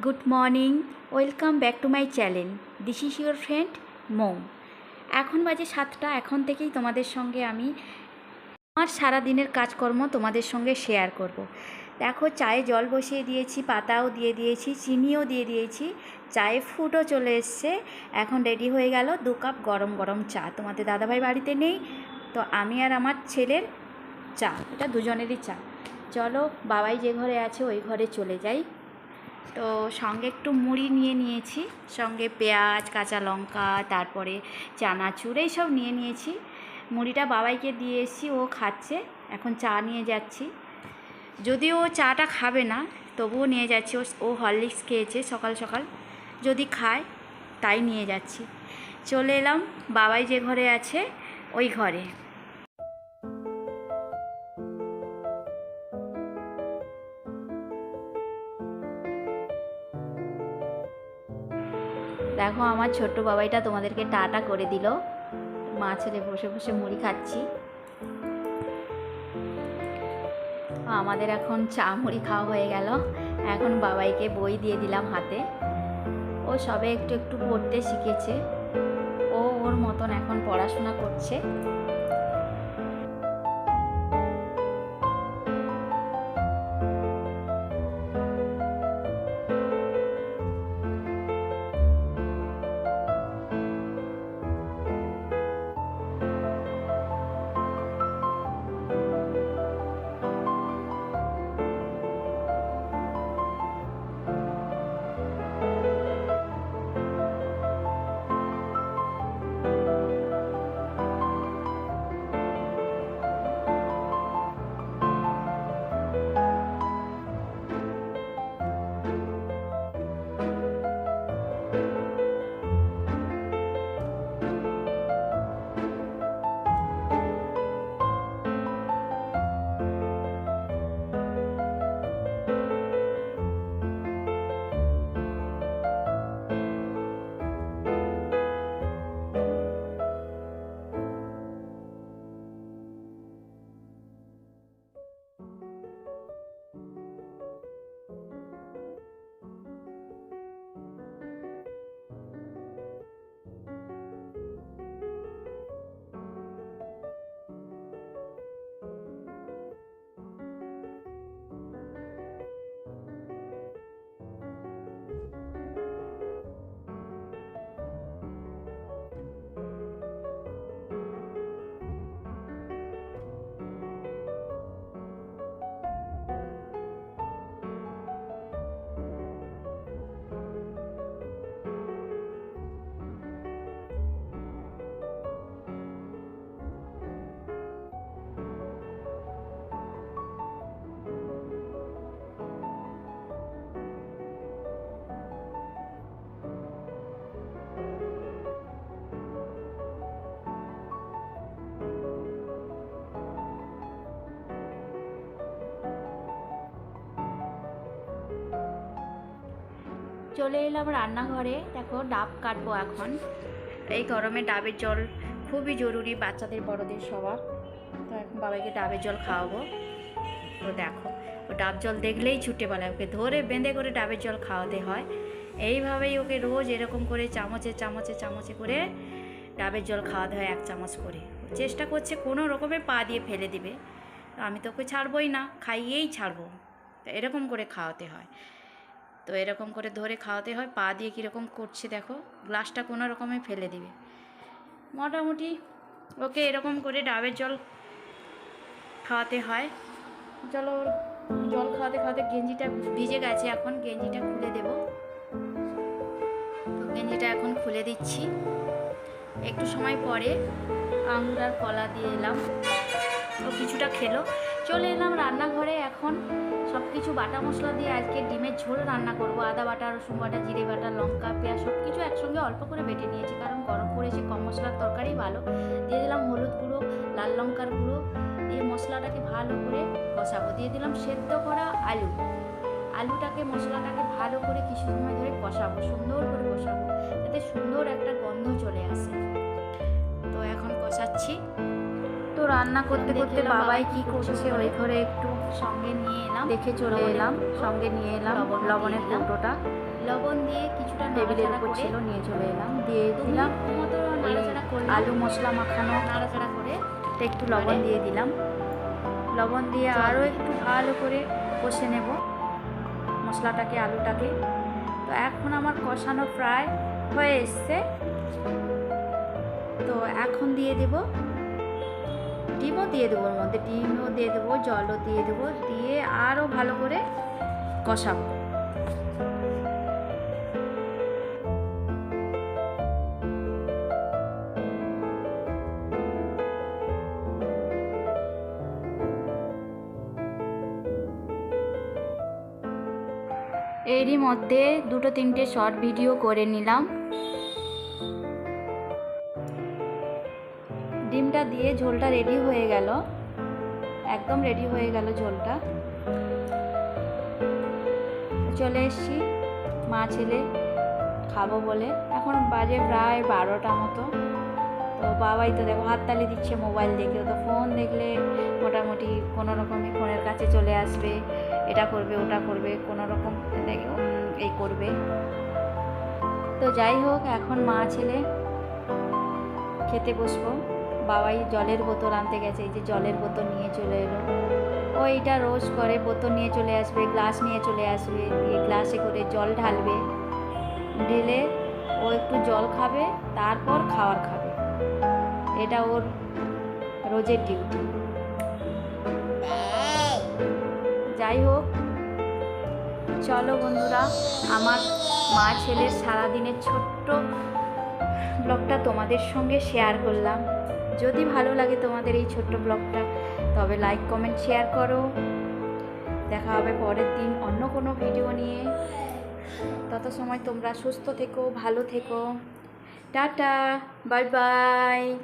Good morning welcome back to my channel this is your friend Mou এখন বাজে সাতটা, এখন থেকেই তোমাদের সঙ্গে আমি আমার সারা দিনের কাজকর্ম তোমাদের সঙ্গে শেয়ার করব। দেখো, চায়ে জল বসিয়ে দিয়েছি, পাতাও দিয়ে দিয়েছি, চিনিও দিয়ে দিয়েছি, চায়ে ফুটও চলে এসছে। এখন রেডি হয়ে গেল দু কাপ গরম গরম চা। তোমাদের দাদাভাই বাড়িতে নেই, তো আমি আর আমার ছেলের চা, এটা দুজনেরই চা। চলো, বাবাই যে ঘরে আছে, ওই ঘরে চলে যাই। তো সঙ্গে একটু মুড়ি নিয়ে নিয়েছি, সঙ্গে পেঁয়াজ, কাঁচা লঙ্কা, তারপরে চানাচুর এইসব নিয়ে নিয়েছি। মুড়িটা বাবাইকে দিয়ে এসেছি, ও খাচ্ছে, এখন চা নিয়ে যাচ্ছি। যদিও ও চাটা খাবে না, তবুও নিয়ে যাচ্ছি ও হরলিক্স খেয়েছে সকাল সকাল। যদি খায়, তাই নিয়ে যাচ্ছি। চলে এলাম, বাবাই যে ঘরে আছে, ওই ঘরে। দেখো, আমার ছোট্ট বাবাইটা তোমাদেরকে টাটা করে দিল। মা ছেলে বসে বসে মুড়ি খাচ্ছি। আমাদের এখন চা মুড়ি খাওয়া হয়ে গেল। এখন বাবাইকে বই দিয়ে দিলাম হাতে। ও সবে একটু একটু পড়তে শিখেছে। ও ওর মতন এখন পড়াশোনা করছে। চলে এলাম রান্নাঘরে। দেখো, ডাব কাটবো এখন। এই গরমে ডাবের জল খুবই জরুরি বাচ্চাদের, বড়দের সবার। তো এখন বাবাকে ডাবের জল খাওয়াবো। তো দেখো, ও ডাব জল দেখলেই ছুটে পালায়। ওকে ধরে বেঁধে করে ডাবের জল খাওয়াতে হয়। এইভাবেই ওকে রোজ এরকম করে চামচে চামচে চামচে করে ডাবের জল খাওয়াতে হয় এক চামচ করে। চেষ্টা করছে কোনো রকমে পা দিয়ে ফেলে দিবে। আমি তো ওকে ছাড়বই না, খাইয়েই ছাড়বো। এরকম করে খাওয়াতে হয়। তো এরকম করে ধরে খাওয়াতে হয়, পা দিয়ে কীরকম করছে দেখো, গ্লাসটা কোনো রকমে ফেলে দিবে। মোটামুটি ওকে এরকম করে ডাবের জল খাওয়াতে হয়। চলো জল খাওয়াতে খাওয়াতে গেঞ্জিটা ভিজে গেছে এখন, গেঞ্জিটা খুলে দেব। তো গেঞ্জিটা এখন খুলে দিচ্ছি। একটু সময় পরে আঙুর আর কলা দিয়ে এলাম। ও কিছুটা খেলো। চলে এলাম রান্নাঘরে। এখন সব কিছু বাটা মশলা দিয়ে আজকে ডিমের ঝোল রান্না করব। আদা বাটা, রসুন বাটা, জিরে বাটা, লঙ্কা, পেঁয়াজ সব কিছু একসঙ্গে অল্প করে বেটে নিয়েছি। কারণ গরম পড়েছে, কম মশলার তরকারি ভালো। দিয়ে দিলাম হলুদ গুঁড়ো, লাল লঙ্কার গুঁড়ো। দিয়ে মশলাটাকে ভালো করে কষাবো। দিয়ে দিলাম সেদ্ধ করা আলু। আলুটাকে, মশলাটাকে ভালো করে কিছু সময় ধরে কষাবো। সুন্দর করে কষাবো। রান্না করতে করতে বাবাই কি করছে ওই ঘরে একটু সঙ্গে নিয়ে এলাম। দেখে চলে এলাম সঙ্গে নিয়ে এলাম লবণের। কৌটোটা লবণ দিয়ে কিছুটা টেবিলের উপর ছিল নিয়ে চলে এলাম। দিয়ে দিলাম আলু মশলা মাখানো। নাড়াচাড়া করে একটু লবণ দিয়ে দিলাম। লবণ দিয়ে আরও একটু ভালো করে কষে নেব মশলাটাকে আলুটাকে। তো এখন আমার কষানো প্রায় হয়ে এসছে। তো এখন দিয়ে দেব ডিমও দিয়ে দেবো, ওর মধ্যে ডিমও দিয়ে দেবো, জলও দিয়ে দেবো, দিয়ে আরও ভালো করে কষাবো। এরই মধ্যে দুটো তিনটে শর্ট ভিডিও করে নিলাম। ডিমটা দিয়ে ঝোলটা রেডি হয়ে গেল। একদম রেডি হয়ে গেল ঝোলটা। চলে এসছি মা ছেলে খাব বলে। এখন বাজে প্রায় বারোটা মতো। তো বাবাই তো দেখো হাততালি দিচ্ছে মোবাইল দেখে। তো ফোন দেখলে মোটামুটি কোনো রকমই ফোনের কাছে চলে আসবে। এটা করবে, ওটা করবে, কোনো রকম এই করবে। তো যাই হোক, এখন মা ছেলে খেতে বসবো। বাবাই জলের বোতল আনতে গেছে, এই যে জলের বোতল নিয়ে চলে এলো। ও এইটা রোজ করে, বোতল নিয়ে চলে আসবে, গ্লাস নিয়ে চলে আসবে দিয়ে গ্লাসে করে জল ঢালবে। ঢেলে ও একটু জল খাবে, তারপর খাওয়ার খাবে। এটা ওর রোজের ডিউটি যাই হোক, চলো বন্ধুরা, আমার মা ছেলের সারাদিনের ছোট্ট ব্লগটা তোমাদের সঙ্গে শেয়ার করলাম। যদি ভালো লাগে তোমাদের এই ছোট্ট ব্লগটা, তবে লাইক কমেন্ট শেয়ার করো। দেখা হবে পরের দিন অন্য কোনো ভিডিও নিয়ে। তত সময় তোমরা সুস্থ থেকো, ভালো থেকো। Tata bye bye